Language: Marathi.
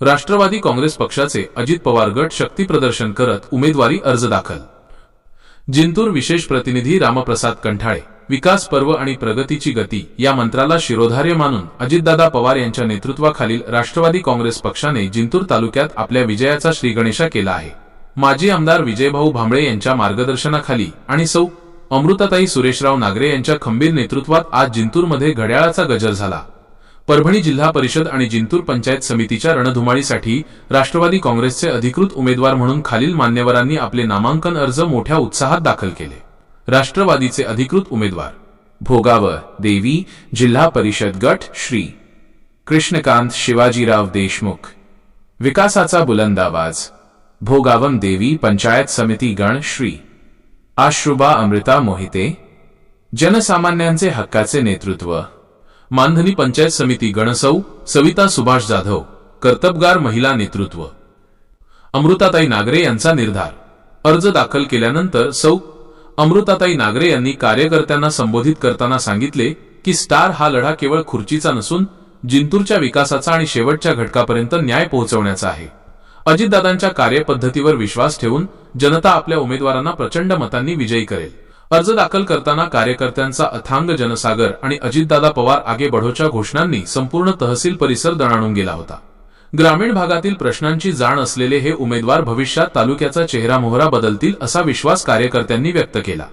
राष्ट्रवादी काँग्रेस पक्षाचे अजित पवार गट शक्ती प्रदर्शन करत उमेदवारी अर्ज दाखल. जिंतूर विशेष प्रतिनिधी रामप्रसाद कंठाळे विकास पर्व आणि प्रगतीची गती या मंत्राला शिरोधार्य मानून अजितदादा पवार यांच्या नेतृत्वाखालील राष्ट्रवादी काँग्रेस पक्षाने जिंतूर तालुक्यात आपल्या विजयाचा श्रीगणेशा केला आहे. माजी आमदार विजयभाऊ भांबळे यांच्या मार्गदर्शनाखाली आणि सौ. अमृताताई सुरेशराव नागरे यांच्या खंबीर नेतृत्वात आज जिंतूरमध्ये घड्याळाचा गजर झाला. परभणी जिल्हा परिषद आणि जिंतूर पंचायत समितीच्या रणधुमाळीसाठी राष्ट्रवादी काँग्रेसचे अधिकृत उमेदवार म्हणून खालील मान्यवरांनी आपले नामांकन अर्ज मोठ्या उत्साहात दाखल केले. राष्ट्रवादीचे अधिकृत उमेदवार. भोगाव देवी जिल्हा परिषद गट श्री. कृष्णकांत शिवाजीराव देशमुख. विकासाचा बुलंद आवाज. भोगावम देवी पंचायत समिती गण श्री. आश्रुबा अमृता मोहिते. जनसामान्यांचे हक्काचे नेतृत्व. मानधनी पंचायत समिती गणसौ सविता सुभाष जाधव कर्तबगार महिला नेतृत्व. अमृताताई नागरे यांचा निर्धार. अर्ज दाखल केल्यानंतर सौ अमृताताई नागरे यांनी कार्यकर्त्यांना संबोधित करताना सांगितले की स्टार हा लढा केवळ खुर्चीचा नसून जिंतूरच्या विकासाचा आणि शेवटच्या घटकापर्यंत न्याय पोहोचवण्याचा आहे. अजितदादांच्या कार्यपद्धतीवर विश्वास ठेवून जनता आपल्या उमेदवारांना प्रचंड मतांनी विजयी करेल. अर्ज दाखल करताना कार्यकर्त्यांचा अथांग जनसागर आणि अजितदादा पवार आगे बढोच्या घोषणांनी संपूर्ण तहसील परिसर दणाणून गेला होता. ग्रामीण भागातील प्रश्नांची जाण असलेले हे उमेदवार भविष्यात तालुक्याचा चेहरा मोहरा बदलतील असा विश्वास कार्यकर्त्यांनी व्यक्त केला.